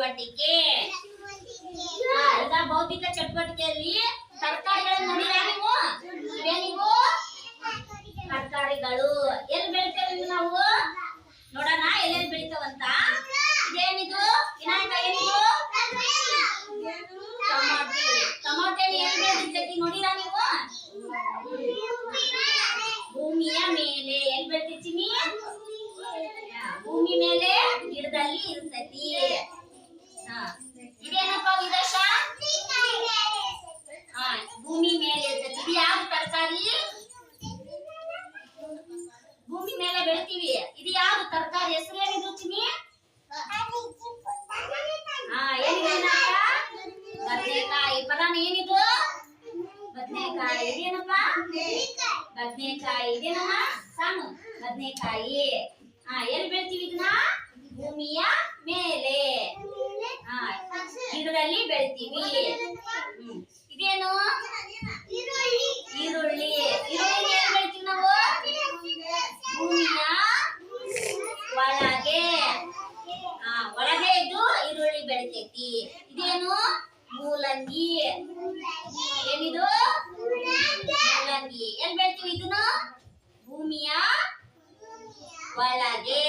ಚಟುವಟಿಕೆ. ಎಲ್ಲ ಈಗ ಬೌದ್ಧಿಕ ಚಟುವಟಿಕೆಯಲ್ಲಿ ತರಕಾರಿಗಳನ್ನು ನೀವು? ಇವೇನಿವು ತರಕಾರಿಗಳು. ಎಲ್ಲಿ ಬೆಳಿತೇವೆ ನಾವು? ನೋಡೋಣ ಎಲ್ಲೆಲ್ಲಿ ಬೆಳಿತಾವಂತ? ಏನಿದು ವಿನಾಯಕ ಏನಿದು ಟಮಾಟಿ. ಟಮಾಟೆ ಎಲ್ಲಿ ಬೆಳಿತೈತಿ ನೋಡಿರ ನೀವು? ಭೂಮಿಯ ಮೇಲೆ. ಎಲ್ಲಿ ಬೆಳಿತೈತಿ ಭೂಮಿ ಮೇಲೆ. ಗಿಡದಲ್ಲಿ ಇರ್ತೈತಿ ಬೆಳಿತೀವಿ ಇದು ಯಾವ್ದು ತರಕಾರಿ? ಹೆಸರು ಏನಿದು ಏನಪ್ಪ ಬದನೆಕಾಯಿ. ಪದಾನ ಏನಿದು? ಬದನೆಕಾಯಿ. ಇದೇನಪ್ಪ? ಬದನೆಕಾಯಿ. ಇದೇನಮ್ಮ? ಸಾನು ಬದನೆಕಾಯಿ. ಹಾ ಎಲ್ಲಿ ಬೆಳಿತೀವಿ ಇದನ್ನ? ಭೂಮಿಯ ಮೇಲೆ. ಹಾ ಗಿಡದಲ್ಲಿ ಬೆಳಿತೀವಿ ಹ್ಮ್ ಇದೇನು ಈರುಳ್ಳಿ ಈರುಳ್ಳಿ ಎಲ್ಲಿ ಬೆಳಿತೀವಿ ನಾವು ಭೂಮಿಯ ಒಳಗೆ ಹಾ ಒಳಗೆ ಇದು ಈರುಳ್ಳಿ ಬೆಳಿತೈತಿ ಇದೇನು? ಮೂಲಂಗಿ. ಏನಿದು? ಮೂಲಂಗಿ. ಎಲ್ಲಿ ಬೆಳಿತೀವಿ ಇದನ್ನು? ಭೂಮಿಯ ಒಳಗೆ.